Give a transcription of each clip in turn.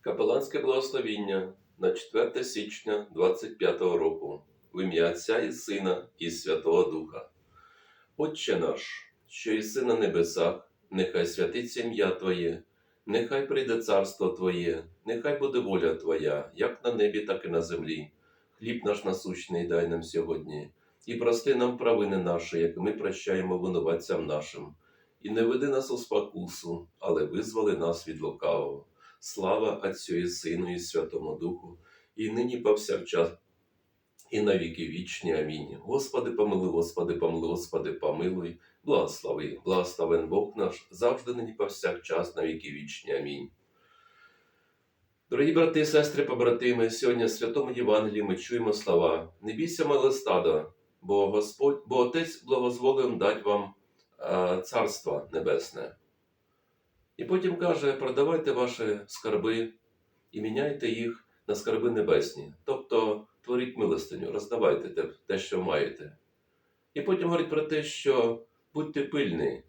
Капеланське благословіння на 4 січня 25 року в ім'я Отця і Сина і Святого Духа. Отче наш, що єси на небесах, нехай святиться ім'я Твоє, нехай прийде царство Твоє, нехай буде воля Твоя, як на небі, так і на землі. Хліб наш насущний дай нам сьогодні, і прости нам провини наші, як ми прощаємо винуватцям нашим. І не веди нас у спокусу, але визволи нас від лукавого. Слава Отцю і Сину, і Святому Духу, і нині повсякчас, і на віки вічні. Амінь. Господи, помилуй, Господи, помилуй, Господи, помилуй, благослови, благословен Бог наш, завжди нині повсякчас, на віки вічні. Амінь. Дорогі брати сестри, побратими, сьогодні в Святому Євангелії ми чуємо слова: Не бійся, мале стадо, бо Господь, бо Отець благозволив дать вам е, Царство Небесне. І потім каже: продавайте ваші скарби і міняйте їх на скарби небесні. Тобто творіть милостиню, роздавайте те, те, що маєте. І потім говорить про те, що будьте пильні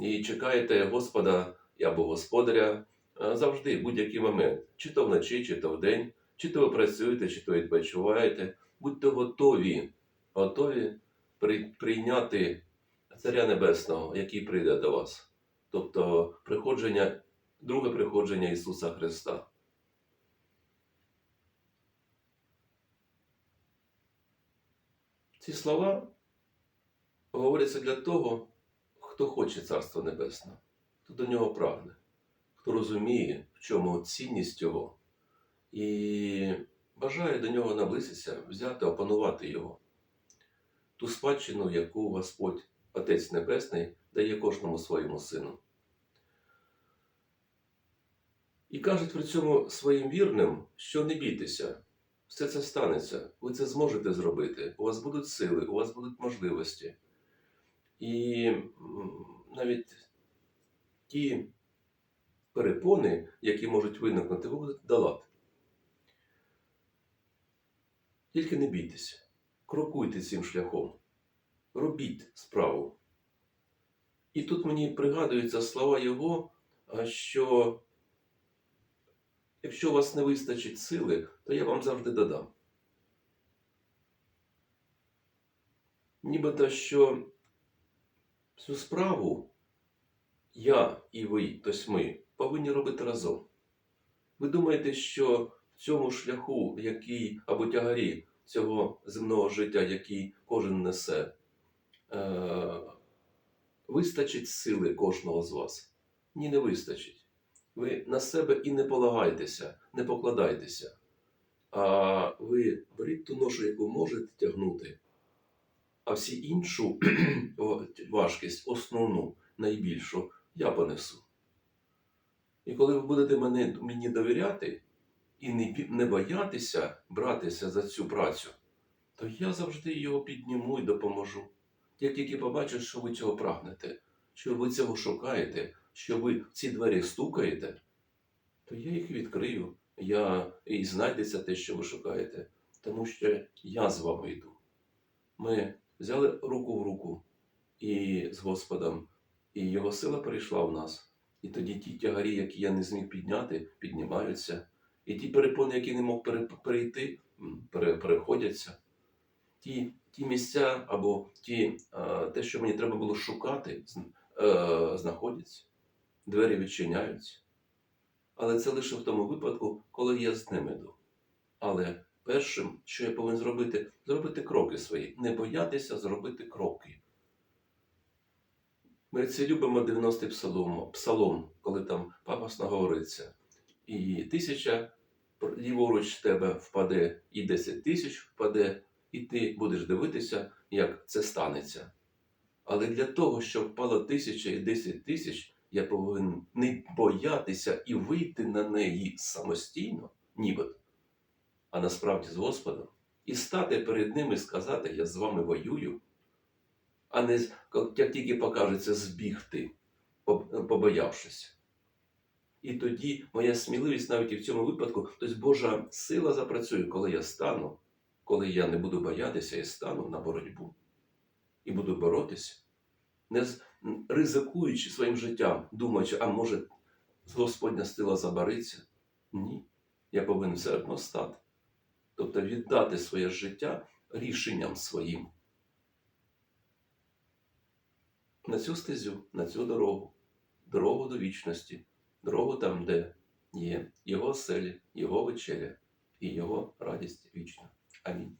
і чекайте Господа або Господаря завжди, будь-який момент, чи то вночі, чи то вдень, чи то ви працюєте, чи то відпочиваєте. Будьте готові, готові прийняти Царя Небесного, який прийде до вас тобто приходження, друге приходження Ісуса Христа. Ці слова говоряться для того, хто хоче Царства Небесного, хто до нього прагне, хто розуміє, в чому цінність Його, і бажає до нього наблизитися, взяти, опанувати Його. Ту спадщину, яку Господь, Отець Небесний, дає кожному своєму сину. І кажуть при цьому своїм вірним, що не бійтеся, все це станеться, ви це зможете зробити, у вас будуть сили, у вас будуть можливості. І навіть ті перепони, які можуть виникнути, ви будете долати. Тільки не бійтеся, крокуйте цим шляхом, робіть справу. І тут мені пригадуються слова його, що якщо у вас не вистачить сили, то я вам завжди додам. Нібито що цю справу я і ви, тобто ми, повинні робити разом. Ви думаєте, що в цьому шляху, який або тягарі цього земного життя, який кожен несе, вистачить сили кожного з вас? Ні, не вистачить. Ви на себе і не полагайтеся, не покладайтеся. А ви беріть ту ношу, яку можете тягнути, а всі іншу важкість, основну, найбільшу, я понесу. І коли ви будете мені довіряти і не боятися братися за цю працю, то я завжди його підніму і допоможу. Як тільки побачу, що ви цього прагнете, що ви цього шукаєте, що ви в ці двері стукаєте, то я їх відкрию. Я і знайдеться те, що ви шукаєте, тому що я з вами йду. Ми взяли руку в руку і з Господом, і Його сила перейшла в нас. І тоді ті тягарі, які я не зміг підняти, піднімаються. І ті перепони, які не мог перейти, переходяться. Ті, ті місця або ті, те, що мені треба було шукати, е, знаходяться. Двері відчиняються. Але це лише в тому випадку, коли я з ним іду. Але першим, що я повинен зробити, зробити кроки свої, не боятися зробити кроки. Ми це любимо 90-й псалом, псалом, коли там пафосно говориться. І тисяча ліворуч тебе впаде, і 10 тисяч впаде, і ти будеш дивитися, як це станеться. Але для того, щоб впало тисяча і 10 тисяч, я повинен не боятися і вийти на неї самостійно, нібито, а насправді з Господом, і стати перед ним і сказати, я з вами воюю, а не як тільки покажеться збігти, побоявшись. І тоді моя сміливість навіть і в цьому випадку, тобто Божа сила запрацює, коли я стану, коли я не буду боятися і стану на боротьбу. І буду боротися, не ризикуючи своїм життям, думаючи, а може Господня сила забариться, Ні. Я повинен все одно стати. Тобто віддати своє життя рішенням своїм. На цю стезю, на цю дорогу, дорогу до вічності, дорогу там, де є його оселі, його вечеря і його радість вічна. Амінь.